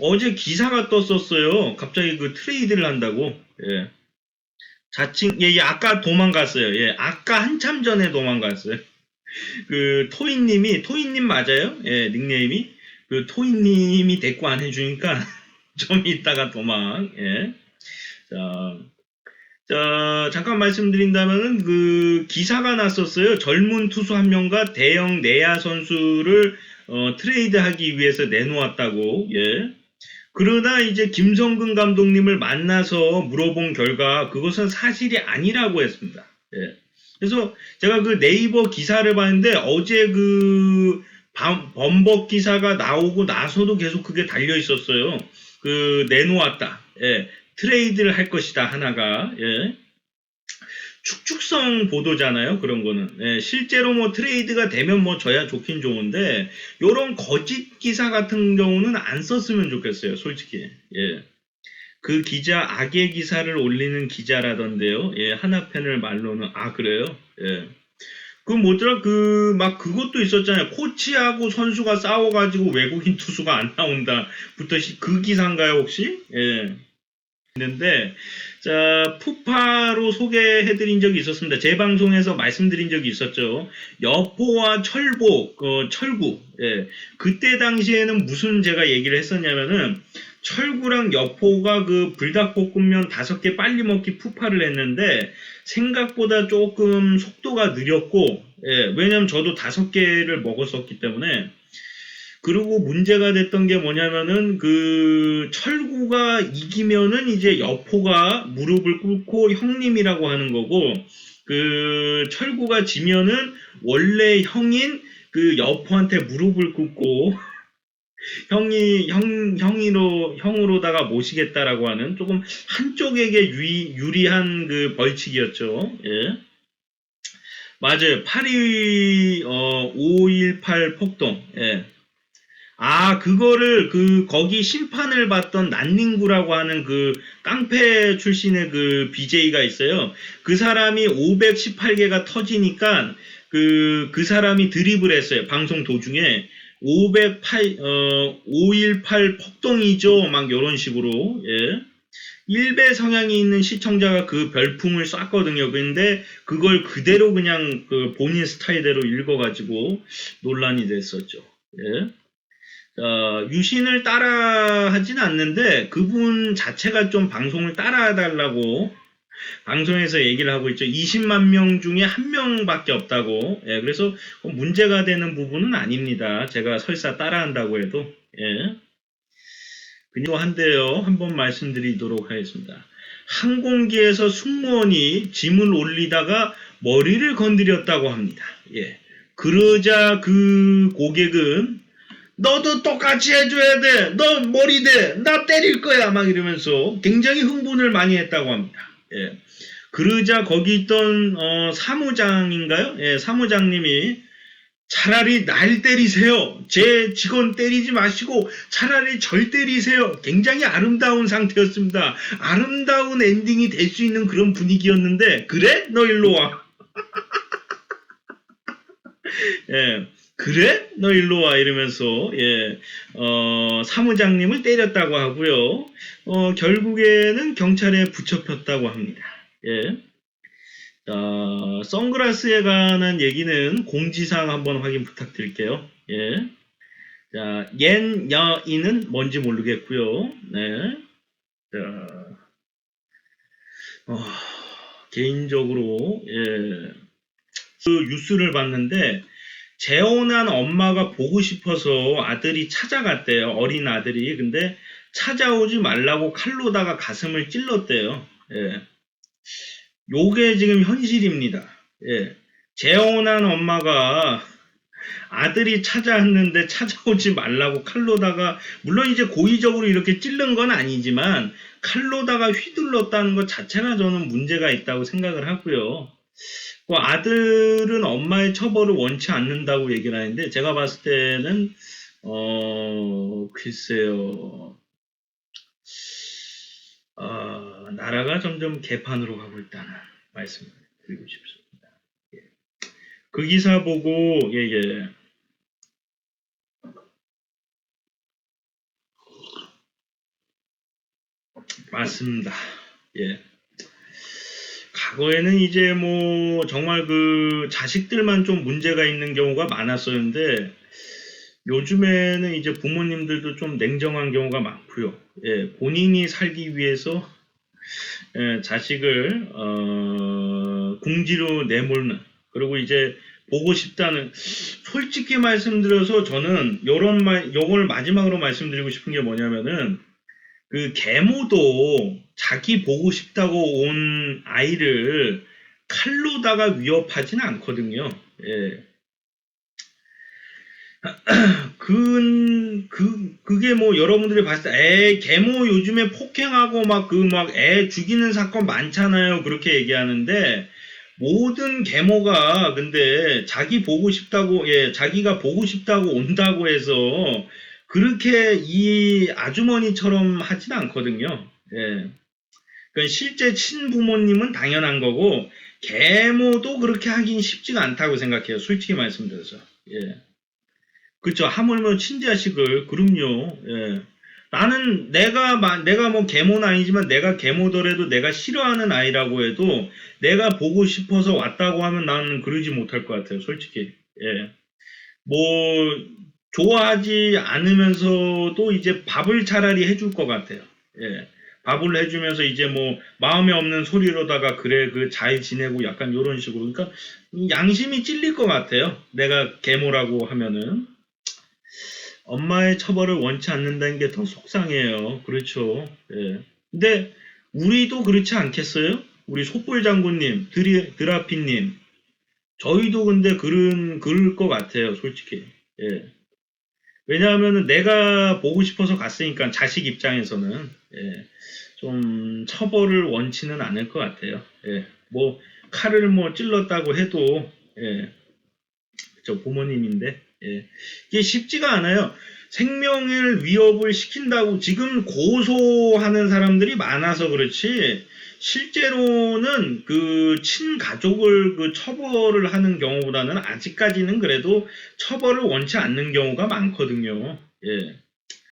어제 기사가 떴었어요. 갑자기 그 트레이드를 한다고. 예. 자칭, 예, 예, 아까 도망갔어요. 예, 아까 한참 전에 도망갔어요. 그, 토이님이, 토이님 맞아요? 예, 닉네임이. 그, 토이님이 대꾸 안 해 주니까 좀 이따가 도망, 예. 자, 자, 잠깐 말씀드린다면은 그 기사가 났었어요. 젊은 투수 한 명과 대형 내야 선수를 어, 트레이드하기 위해서 내놓았다고. 예. 그러나 이제 김성근 감독님을 만나서 물어본 결과 그것은 사실이 아니라고 했습니다. 예. 그래서 제가 그 네이버 기사를 봤는데 어제 그 밤- 범벅 기사가 나오고 나서도 계속 그게 달려 있었어요. 그 내놓았다. 예. 트레이드를 할 것이다 하나가 예. 축축성 보도잖아요 그런 거는. 예, 실제로 뭐 트레이드가 되면 뭐 저야 좋긴 좋은데 요런 거짓 기사 같은 경우는 안 썼으면 좋겠어요 솔직히. 예. 그 기자 악의 기사를 올리는 기자라던데요. 예, 하나 팬을 말로는. 아 그래요? 예. 그 뭐더라? 그 막 그것도 있었잖아요. 코치하고 선수가 싸워가지고 외국인 투수가 안 나온다부터 시- 그 기사인가요 혹시? 예. 있는데 자 푸파로 소개해드린 적이 있었습니다. 제 방송에서 말씀드린 적이 있었죠. 여포와 철보, 어, 철구. 예. 그때 당시에는 무슨 제가 얘기를 했었냐면은 철구랑 여포가 그 불닭볶음면 다섯 개 빨리 먹기 푸파를 했는데 생각보다 조금 속도가 느렸고 예, 왜냐면 저도 다섯 개를 먹었었기 때문에 그리고 문제가 됐던 게 뭐냐면은 그 철구가 이기면은 이제 여포가 무릎을 꿇고 형님이라고 하는 거고 그 철구가 지면은 원래 형인 그 여포한테 무릎을 꿇고 형이 형 형이로 형으로다가 모시겠다라고 하는 조금 한쪽에게 유리, 유리한 그 벌칙이었죠. 예. 맞아요. 82 어, 518 폭동. 예. 아, 그거를 그 거기 심판을 받던 난닝구라고 하는 그 깡패 출신의 그 BJ가 있어요. 그 사람이 518개가 터지니까 그, 그 사람이 드립을 했어요. 방송 도중에. 508, 어, 518 폭동이죠. 막 요런 식으로. 예. 일배 성향이 있는 시청자가 그 별풍을 쐈거든요. 근데 그걸 그대로 그냥 그 본인 스타일대로 읽어가지고 논란이 됐었죠. 예. 어, 유신을 따라 하진 않는데 그분 자체가 좀 방송을 따라 달라고 방송에서 얘기를 하고 있죠. 20만 명 중에 한 명밖에 없다고. 예, 그래서 문제가 되는 부분은 아닙니다. 제가 설사 따라한다고 해도. 예. 그리고 한데요. 한번 말씀드리도록 하겠습니다. 항공기에서 승무원이 짐을 올리다가 머리를 건드렸다고 합니다. 예. 그러자 그 고객은 너도 똑같이 해줘야 돼. 너 머리 대. 나 때릴 거야. 막 이러면서 굉장히 흥분을 많이 했다고 합니다. 예. 그러자 거기 있던 어, 사무장인가요? 예, 사무장님이 차라리 날 때리세요. 제 직원 때리지 마시고 차라리 절 때리세요. 굉장히 아름다운 상태였습니다. 아름다운 엔딩이 될 수 있는 그런 분위기였는데 그래? 너 일로 와. 예. 그래? 너 일로 와 이러면서 예, 어, 사무장님을 때렸다고 하고요. 어, 결국에는 경찰에 붙잡혔다고 합니다. 예. 어, 선글라스에 관한 얘기는 공지사항 한번 확인 부탁드릴게요. 예. 자, 옌, 여, 이는 뭔지 모르겠고요. 네. 자, 어, 개인적으로 예, 그 뉴스를 봤는데 재혼한 엄마가 보고 싶어서 아들이 찾아갔대요. 어린 아들이. 근데 찾아오지 말라고 칼로다가 가슴을 찔렀대요. 예. 요게 지금 현실입니다. 예. 재혼한 엄마가 아들이 찾아왔는데 찾아오지 말라고 칼로다가 물론 이제 고의적으로 이렇게 찔른 건 아니지만 칼로다가 휘둘렀다는 것 자체가 저는 문제가 있다고 생각을 하고요. 그 아들은 엄마의 처벌을 원치 않는다고 얘기를 하는데 제가 봤을 때는 어 글쎄요 어, 나라가 점점 개판으로 가고 있다는 말씀을 드리고 싶습니다. 예. 그 기사 보고 예 예 맞습니다. 예. 과거에는 이제 뭐 정말 그 자식들만 좀 문제가 있는 경우가 많았었는데 요즘에는 이제 부모님들도 좀 냉정한 경우가 많고요. 예, 본인이 살기 위해서 예, 자식을 어, 궁지로 내몰는 그리고 이제 보고 싶다는 솔직히 말씀드려서 저는 요런 말 요걸 마지막으로 말씀드리고 싶은 게 뭐냐면은 그 계모도 자기 보고 싶다고 온 아이를 칼로다가 위협하지는 않거든요. 예. 그, 그, 그게 뭐 여러분들이 봤을 때, 애, 계모 요즘에 폭행하고 막 그 막 애 죽이는 사건 많잖아요. 그렇게 얘기하는데, 모든 계모가 근데 자기 보고 싶다고, 예, 자기가 보고 싶다고 온다고 해서 그렇게 이 아주머니처럼 하진 않거든요. 예. 그러니까 실제 친부모님은 당연한 거고, 계모도 그렇게 하긴 쉽지가 않다고 생각해요. 솔직히 말씀드려서. 예. 그렇죠. 하물며 친자식을 그럼요. 예. 나는 내가 마- 내가 뭐 계모는 아니지만 내가 계모더라도 내가 싫어하는 아이라고 해도 내가 보고 싶어서 왔다고 하면 나는 그러지 못할 것 같아요. 솔직히. 예. 뭐 좋아하지 않으면서도 이제 밥을 차라리 해줄 것 같아요. 예. 밥을 해주면서 이제 뭐 마음에 없는 소리로다가 그래 그 잘 지내고 약간 이런 식으로 그러니까 양심이 찔릴 것 같아요. 내가 계모라고 하면은 엄마의 처벌을 원치 않는다는 게 더 속상해요. 그렇죠. 예. 근데 우리도 그렇지 않겠어요? 우리 속불 장군님, 드리, 드라피님, 저희도 근데 그런 그럴 것 같아요. 솔직히. 예. 왜냐하면은 내가 보고 싶어서 갔으니까 자식 입장에서는 예. 좀 처벌을 원치는 않을 것 같아요. 예. 뭐 칼을 뭐 찔렀다고 해도 예. 저 부모님인데 예. 이게 쉽지가 않아요. 생명을 위협을 시킨다고 지금 고소하는 사람들이 많아서 그렇지 실제로는 그 친가족을 그 처벌을 하는 경우보다는 아직까지는 그래도 처벌을 원치 않는 경우가 많거든요. 예.